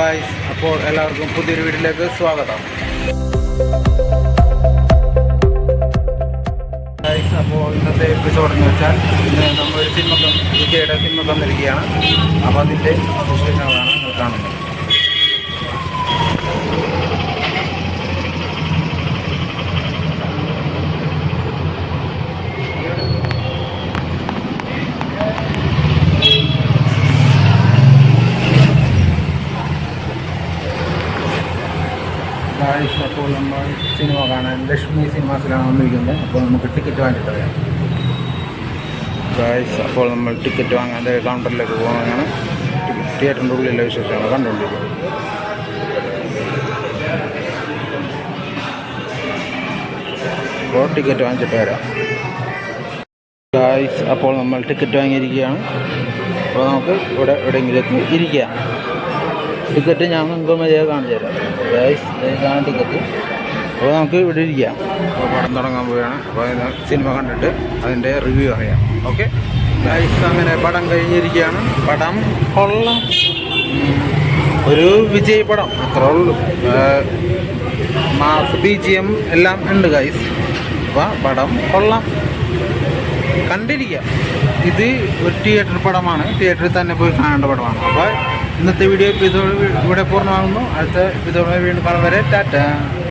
Guys അപ്പോൾ എല്ലാവർക്കും പുതിയൊരു വീട്ടിലേക്ക് സ്വാഗതം. ഗായ്സ് അപ്പോൾ ഇന്നത്തെ എപ്പിസോഡ് എന്ന് വെച്ചാൽ ഇന്ന് നമ്മളൊരു സിനിമ വിജയുടെ സിനിമ തന്നിരിക്കുകയാണ്. അപ്പോൾ അതിന്റെ വിശേഷങ്ങളാണ്. ഗായ്സ് അപ്പോൾ നമ്മൾ സിനിമ കാണാൻ ലക്ഷ്മി സിനിമാസിലാണ് വന്നിരിക്കുന്നത്. അപ്പോൾ നമുക്ക് ടിക്കറ്റ് വാങ്ങിയിട്ട് പറയാം ഗായ്സ് അപ്പോൾ നമ്മൾ ടിക്കറ്റ് വാങ്ങാൻ കൗണ്ടറിലേക്ക് പോകുന്നതാണ് തിയേറ്ററിന്റെ ഉള്ളിലെ വിശേഷങ്ങൾ കണ്ടുകൊണ്ടിരിക്കുന്നത് അപ്പോൾ ടിക്കറ്റ് വാങ്ങിച്ചിട്ട് വരാം. ഗായ്സ് അപ്പോൾ നമ്മൾ ടിക്കറ്റ് വാങ്ങിയിരിക്കുകയാണ്. അപ്പോൾ നമുക്ക് ഇവിടെ എവിടെയെങ്കിലും ഇരിക്കാം. ടിക്കറ്റ് ഞാൻ നിങ്ങൾക്ക് മര്യാദ കാണിച്ചു തരാം. ടിക്കറ്റ്. അപ്പോൾ നമുക്ക് ഇവിടെ ഇരിക്കാം. അപ്പോൾ പടം തുടങ്ങാൻ പോവുകയാണ്. അപ്പോൾ സിനിമ കണ്ടിട്ട് അതിന്റെ റിവ്യൂ അറിയാം. ഓക്കെ ഗൈസ് അങ്ങനെ പടം കഴിഞ്ഞിരിക്കുകയാണ്. പടം കൊള്ളാം. ഒരു വിജയ് പടം. അത്രേ ഉള്ളൂ. മാസ് ബി ജി എം എല്ലാം ഉണ്ട് ഗൈസ് അപ്പോൾ പടം കൊള്ളാം. കണ്ടിരിക്കാം. ഇത് ഒരു തിയേറ്റർ പടമാണ്. തിയേറ്ററിൽ തന്നെ പോയി കാണേണ്ട പടമാണ്. അപ്പോൾ ഇന്നത്തെ വീഡിയോ ഇതോടെ ഇവിടെ പൂർണമാകുന്നു. അടുത്ത ഇതോടെ വീണ്ടും കാണാൻ വരെ. ടാറ്റ.